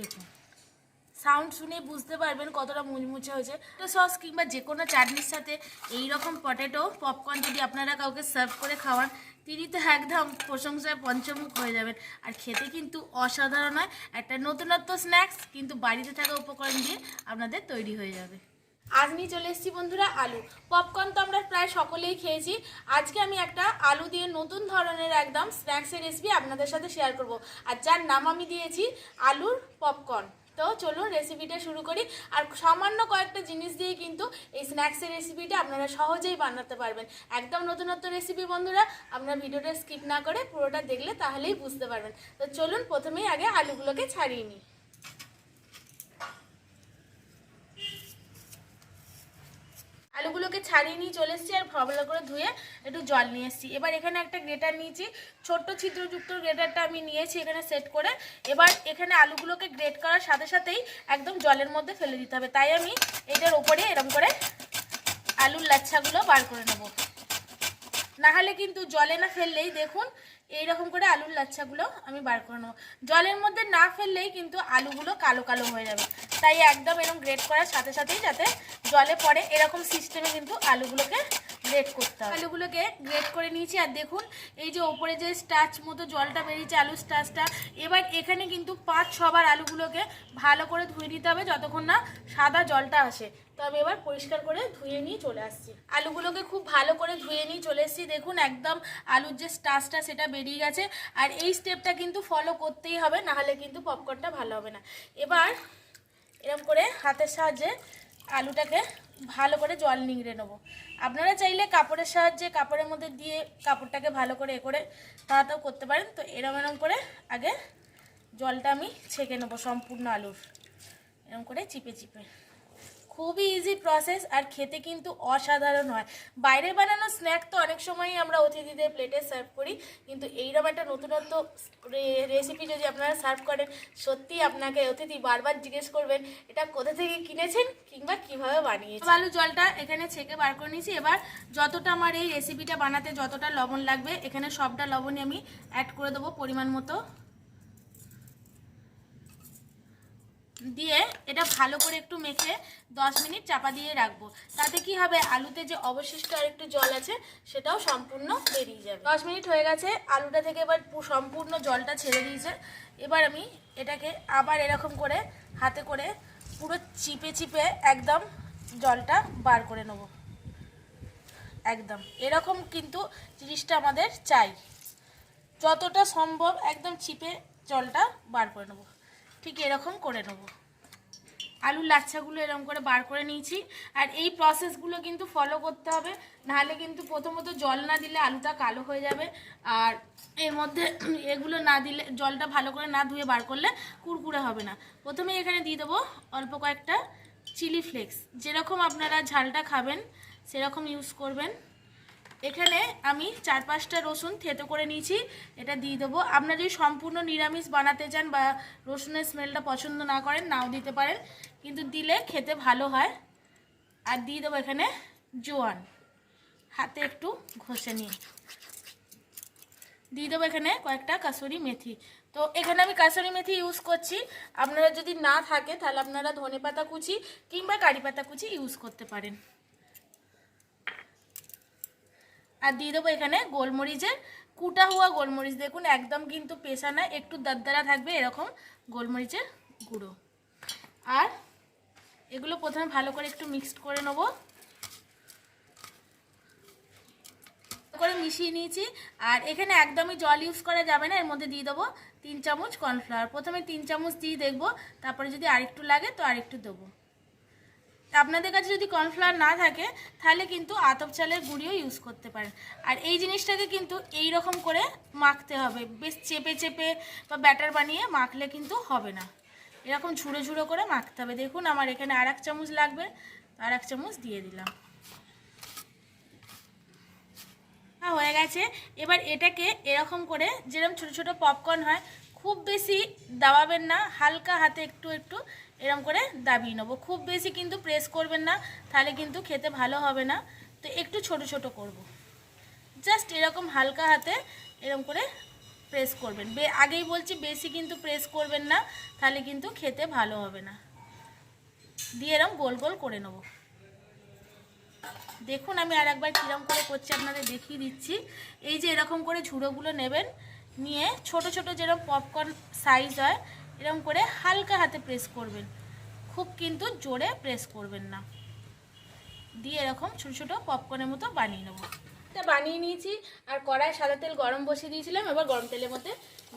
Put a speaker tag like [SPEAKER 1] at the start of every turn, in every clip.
[SPEAKER 1] দেখুন সাউন্ড শুনে বুঝতে পারবেন কতটা মুচমুচে হয়েছে। তো সস কিংবা যে কোনো চাটনির সাথে এই রকম পটেটো পপকর্ন যদি আপনারা কাউকে সার্ভ করে খাওয়ান, তিনি তো একদম প্রশংসায় পঞ্চমুখ হয়ে যাবেন। আর খেতে কিন্তু অসাধারণ হয়। একটা নতুনত্ব স্ন্যাক্স কিন্তু বাড়িতে থাকা উপকরণ দিয়ে আপনাদের তৈরি হয়ে যাবে। আজ নিয়ে চলে এসেছি বন্ধুরা আলু। পপকর্ন তো আমরা প্রায় সকলেই খেয়েছি। আজকে আমি একটা আলু দিয়ে নতুন ধরনের একদম স্ন্যাক্সের রেসিপি আপনাদের সাথে শেয়ার করব। আর যার নাম আমি দিয়েছি আলুর পপকর্ন তো চলুন রেসিপিটা শুরু করি। আর সামান্য কয়েকটা জিনিস দিয়ে কিন্তু এই স্ন্যাক্সের রেসিপিটা আপনারা সহজেই বানাতে পারবেন। একদম নতুনত্ব রেসিপি বন্ধুরা, আপনারা ভিডিওটা স্কিপ না করে পুরোটা দেখলে তাহলেই বুঝতে পারবেন। তো চলুন প্রথমেই আগে আলুগুলোকে ছাড়িয়ে নিই। আলুগুলোকে ছাড়িয়ে নিয়ে চলে এসেছি আর ভালো করে ধুয়ে একটু জল নিয়ে এসেছি। এবার এখানে একটা গ্রেটার নিয়েছি। ছোট্ট ছিদ্রযুক্ত গ্রেটারটা আমি নিয়েছি এখানে সেট করে। এবার এখানে আলুগুলোকে গ্রেট করার সাথে সাথেই একদম জলের মধ্যে ফেলে দিতে হবে। তাই আমি এটার ওপরে এরকম করে আলুর লাচ্ছাগুলো বার করে নেব। না হলে কিন্তু জলে না ফেললেই দেখুন এই রকম করে আলুর লাচ্ছাগুলো আমি বার করে নেব। জলের মধ্যে না ফেললেই কিন্তু আলুগুলো কালো কালো হয়ে যাবে। তাই একদম এরকম গ্রেট করার সাথে সাথেই যাতে জলে পড়ে, এরকম সিস্টেমে কিন্তু আলুগুলোকে গ্রেট করতে হবে। আলুগুলোকে গ্রেট করে নিয়েছি, আর দেখুন, এই যে ওপরে যে স্টাচ মতো জলটা বেরিয়েছে, আলুর স্টাচটা এবার এখানে কিন্তু পাঁচ, ছবার আলুগুলোকে ভালো করে ধুয়ে নিতে হবে যতক্ষণ না সাদা জলটা আসে। তো আমি এবার পরিষ্কার করে ধুয়ে নিয়ে চলে আসছি। আলুগুলোকে খুব ভালো করে ধুয়ে নিয়ে চলে এসেছি। দেখুন, একদম আলুর যে স্টাচটা সেটা বেরিয়ে গেছে। আর এই স্টেপটা কিন্তু ফলো করতেই হবে, নাহলে কিন্তু পপকর্নটা ভালো হবে না। এবার এরকম করে হাতের সাহায্যে আলুটাকে ভালো করে জল নিংড়ে নেব। আপনারা চাইলে কাপড়ের সাহায্যে কাপড়ের মধ্যে দিয়ে কাপড়টাকে ভালো করে এ করে তাড়াতাড়ি করতে পারেন। তো এরম এরম করে আগে জলটা আমি ছেঁকে নেব সম্পূর্ণ আলুর। এরম করে চিপে চিপে। খুবই ইজি প্রসেস আর খেতে কিন্তু অসাধারণ হয়। বাইরে বানানো স্ন্যাক তো অনেক সময়ই আমরা অতিথিদের প্লেটে সার্ভ করি, কিন্তু এইরকম একটা নতুনত্ব রেসিপি যদি আপনারা সার্ভ করেন সত্যি আপনাকে অতিথি বারবার জিজ্ঞেস করবেন, এটা কোথা থেকে কিনেছেন কিংবা কীভাবে বানিয়েছেন? আলু জলটা এখানে ছেঁকে বার করে নিয়েছি। এবার যতটা আমার এই রেসিপিটা বানাতে যতটা লবণ লাগবে, এখানে সবটা লবণই আমি অ্যাড করে দেবো পরিমাণ মতো। দিয়ে এটা ভালো করে একটু মেখে 10 মিনিট চাপা দিয়ে রাখব। তাতে কি হবে? আলুতে যে অবশিষ্ট আর একটু জল আছে, সেটাও সম্পূর্ণ বেরিয়ে যাবে। 10 মিনিট হয়ে গেছে, আলুটা থেকে এবার সম্পূর্ণ জলটা ছেড়ে দিয়েছে। এবার আমি এটাকে আবার এরকম করে হাতে করে পুরো চিপে চিপে একদম জলটা বার করে নেব। একদম। এরকম কিন্তু জিনিসটা আমাদের চাই। যতটা সম্ভব একদম চিপে জলটা বার করে নেব। ঠিক এরকম করে নেব। আলুর লাচ্ছাগুলো এরকম করে বার করে নিয়েছি। আর এই প্রসেসগুলো কিন্তু ফলো করতে হবে। নাহলে কিন্তু প্রথমত জল না দিলে আলুটা কালো হয়ে যাবে। আর এর মধ্যে এগুলো না দিলে, জলটা ভালো করে না ধুয়ে বার করলে কুরকুরে হবে না। প্রথমে এখানে দিয়ে দেবো অল্প কয়েকটা চিলি ফ্লেক্স যেরকম আপনারা ঝালটা খাবেন, সেরকম ইউজ করবেন। এখানে আমি চার পাঁচটা রসুন থেতো করে নিয়েছি, এটা দিয়ে দেবো। আপনারা যদি সম্পূর্ণ নিরামিষ বানাতে চান বা রসুনের স্মেলটা পছন্দ না করেন, নাও দিতে পারেন। কিন্তু দিলে খেতে ভালো হয়। আর দিয়ে দেবো এখানে জোয়ান। হাতে একটু ঘষে নিয়ে দিয়ে দেবো এখানে কয়েকটা কাসুরি মেথি। তো এখানে আমি কাসুরি মেথি ইউজ করছি। আপনারা যদি না থাকে, তাহলে আপনারা ধনে পাতা কুচি কিংবা কারি পাতা কুচি ইউজ করতে পারেন। আর দিয়ে দেবো এখানে গোলমরিচের কুটা হওয়া গোলমরিচ। দেখুন, একদম কিন্তু পেশা না, একটু দাদ্দারা থাকবে এরকম গোলমরিচের গুঁড়ো। আর এগুলো প্রথমে ভালো করে একটু মিক্সড করে নেব। করে মিশিয়ে নিয়েছি। আর এখানে একদমই জল ইউজ করা যাবে না, এর মধ্যে দিয়ে দেবো তিন চামচ কর্নফ্লাওয়ার প্রথমে তিন চামচ দিয়ে দেখব, তারপরে যদি আরেকটু লাগে তো আরেকটু দেবো। আপনাদের কাছে যদি কর্নফ্লাওয়ার না থাকে, তাহলে কিন্তু আতপ চালের গুঁড়িও ইউজ করতে পারেন। আর এই জিনিসটাকে কিন্তু এই রকম করে মাখতে হবে। বেশ চেপে চেপে বা ব্যাটার বানিয়ে মাখলে কিন্তু হবে না। এরকম ঝুড়ো ঝুড়ো করে মাখতে হবে। দেখুন, আমার এখানে আর এক চামচ লাগবে। আর এক চামচ দিয়ে দিলাম। হ্যাঁ হয়ে গেছে। এবার এটাকে এরকম করে, যেরকম ছোট ছোট পপকর্ন হয়, খুব বেশি দাবাবেন না। হালকা হাতে একটু একটু এরকম করে দাবিয়ে নেব। খুব বেশি কিন্তু প্রেস করবেন না, তাহলে কিন্তু খেতে ভালো হবে না। তো একটু ছোট ছোট করব। জাস্ট এরকম হালকা হাতে এরকম করে প্রেস করবেন। বে, আগেই বলছি বেশি কিন্তু প্রেস করবেন না, তাহলে কিন্তু খেতে ভালো হবে না। দিয়ে এরকম গোল গোল করে নেব। দেখুন আমি আর একবার কীরকম করে করছি, আপনাদের দেখিয়ে দিচ্ছি। এই যে এরকম করে ঝুড়োগুলো নেবেন, নিয়ে ছোট ছোট যেরকম পপকর্ন সাইজ হয় এরকম করে হালকা হাতে প্রেস করবেন। খুব কিন্তু জোরে প্রেস করবেন না। দিয়ে এরকম ছোটো ছোটো পপকর্নের মতো বানিয়ে নেব। এটা বানিয়ে নিয়েছি, আর কড়ায় সাদা তেল গরম বসিয়ে দিয়েছিলাম, এবার গরম তেলের মধ্যে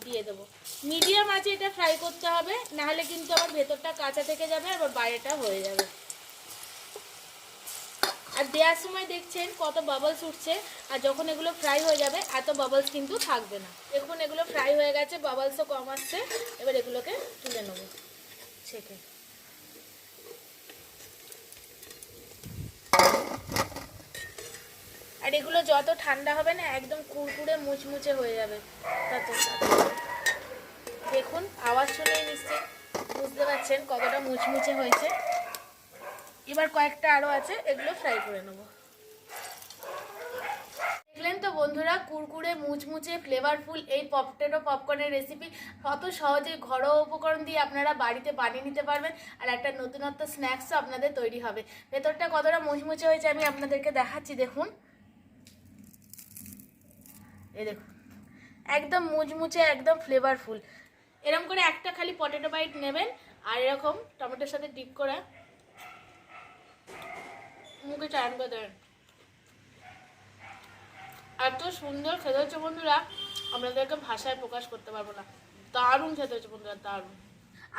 [SPEAKER 1] দিয়ে দেবো। মিডিয়াম আছে এটা ফ্রাই করতে হবে, নাহলে কিন্তু আবার ভেতরটা কাঁচা থেকে যাবে, আবার বাইরেটা হয়ে যাবে। আর দেওয়ার সময় দেখছেন কত বাবলস উঠছে, আর যখন এগুলো ফ্রাই হয়ে যাবে, এত বাবলস কিন্তু থাকবে না। দেখুন, এগুলো ফ্রাই হয়ে গেছে বাবলসও কম আসছে, এবার এগুলোকে তুলে নেব ছেঁকে। আর এগুলো যত ঠান্ডা হবে না, একদম কুড়কুড়ে মুচমুচে হয়ে যাবে তত। দেখুন, আওয়াজ শুনেই নিশ্চয়ই বুঝতে পারছেন কতটা মুচমুচে হয়েছে। এবার কয়েকটা আরও আছে, এগুলো ফ্রাই করে নেব। দেখলেন তো বন্ধুরা, কুরকুরে, মুচমুচে ফ্লেভারফুল এই পপটেটো পপকর্নের রেসিপি কত সহজে ঘরোয়া উপকরণ দিয়ে আপনারা বাড়িতে বানিয়ে নিতে পারবেন, আর একটা নতুনত্ব স্ন্যাক্সও আপনাদের তৈরি হবে। ভেতরটা কতটা মুচমুচে হয়েছে আমি আপনাদেরকে দেখাচ্ছি, দেখুন। এ দেখুন, একদম মুচমুচে, একদম ফ্লেভারফুল এরকম করে একটা খালি পটেটো বাইট নেবেন, আর এরকম টমেটোর সাথে ডিপ করে মুখে চান করে এত সুন্দর খেতে হচ্ছে বন্ধুরা আপনাদেরকে ভাষায় প্রকাশ করতে পারব না। দারুণ খেতে হচ্ছে বন্ধুরা, দারুণ।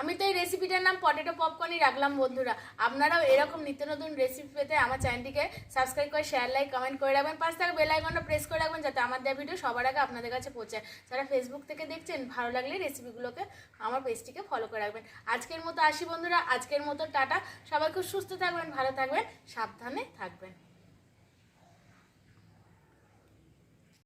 [SPEAKER 1] আমি তো এই রেসিপিটার নাম পটেটো পপকর্নই রাখলাম, বন্ধুরা। আপনারাও এরকম নিত্য নতুন রেসিপি পেতে আমার চ্যানেলটিকে সাবস্ক্রাইব করে শেয়ার লাইক কমেন্ট করে রাখবেন। পাঁচ থেকে বেল আইকনটা প্রেস করে রাখবেন, যাতে আমার দেওয়া ভিডিও সবার আগে আপনাদের কাছে পৌঁছায়। যারা ফেসবুক থেকে দেখছেন, ভালো লাগলে রেসিপিগুলোকে আমার পেজটিকে ফলো করে রাখবেন। আজকের মতো আসি, বন্ধুরা। আজকের মতো টাটা। সবাই খুব সুস্থ থাকবেন, ভালো থাকবেন, সাবধানে থাকবেন।